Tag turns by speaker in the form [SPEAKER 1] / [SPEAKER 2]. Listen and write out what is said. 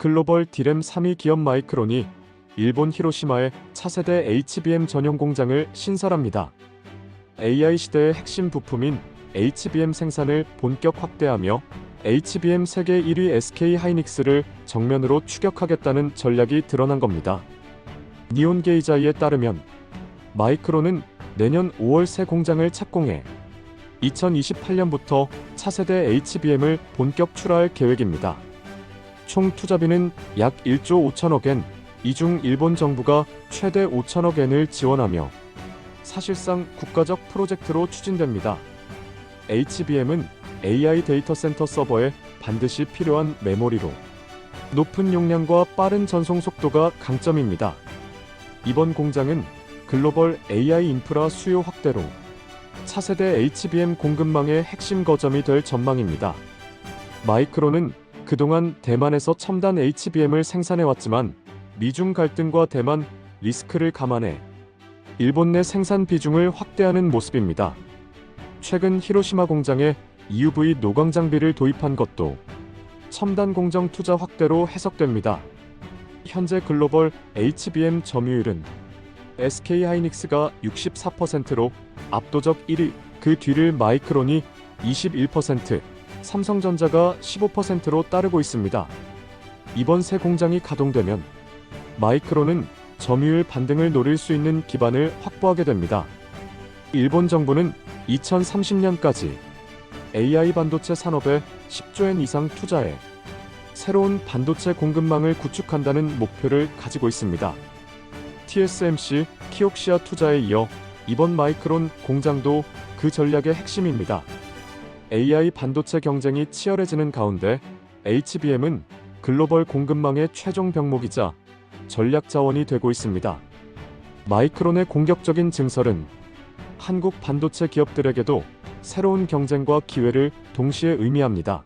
[SPEAKER 1] 글로벌 디램 3위 기업 마이크론이 일본 히로시마에 차세대 HBM 전용 공장을 신설합니다. AI 시대의 핵심 부품인 HBM 생산을 본격 확대하며 HBM 세계 1위 SK 하이닉스를 정면으로 추격하겠다는 전략이 드러난 겁니다. 니온 게이자이에 따르면 마이크론은 내년 5월 새 공장을 착공해 2028년부터 차세대 HBM을 본격 출하할 계획입니다. 총 투자비는 약 1조 5천억 엔, 이 중 일본 정부가 최대 5천억 엔을 지원하며 사실상 국가적 프로젝트로 추진됩니다. HBM은 AI 데이터 센터 서버에 반드시 필요한 메모리로 높은 용량과 빠른 전송 속도가 강점입니다. 이번 공장은 글로벌 AI 인프라 수요 확대로 차세대 HBM 공급망의 핵심 거점이 될 전망입니다. 마이크론은 그동안 대만에서 첨단 HBM을 생산해왔지만 미중 갈등과 대만 리스크를 감안해 일본 내 생산 비중을 확대하는 모습입니다. 최근 히로시마 공장에 EUV 노광 장비를 도입한 것도 첨단 공정 투자 확대로 해석됩니다. 현재 글로벌 HBM 점유율은 SK 하이닉스가 64%로 압도적 1위, 그 뒤를 마이크론이 21%, 삼성전자가 15%로 따르고 있습니다. 이번 새 공장이 가동되면 마이크론은 점유율 반등을 노릴 수 있는 기반을 확보하게 됩니다. 일본 정부는 2030년까지 AI 반도체 산업에 10조엔 이상 투자해 새로운 반도체 공급망을 구축한다는 목표를 가지고 있습니다. TSMC, 키옥시아 투자에 이어 이번 마이크론 공장도 그 전략의 핵심입니다. AI 반도체 경쟁이 치열해지는 가운데 HBM은 글로벌 공급망의 최종 병목이자 전략 자원이 되고 있습니다. 마이크론의 공격적인 증설은 한국 반도체 기업들에게도 새로운 경쟁과 기회를 동시에 의미합니다.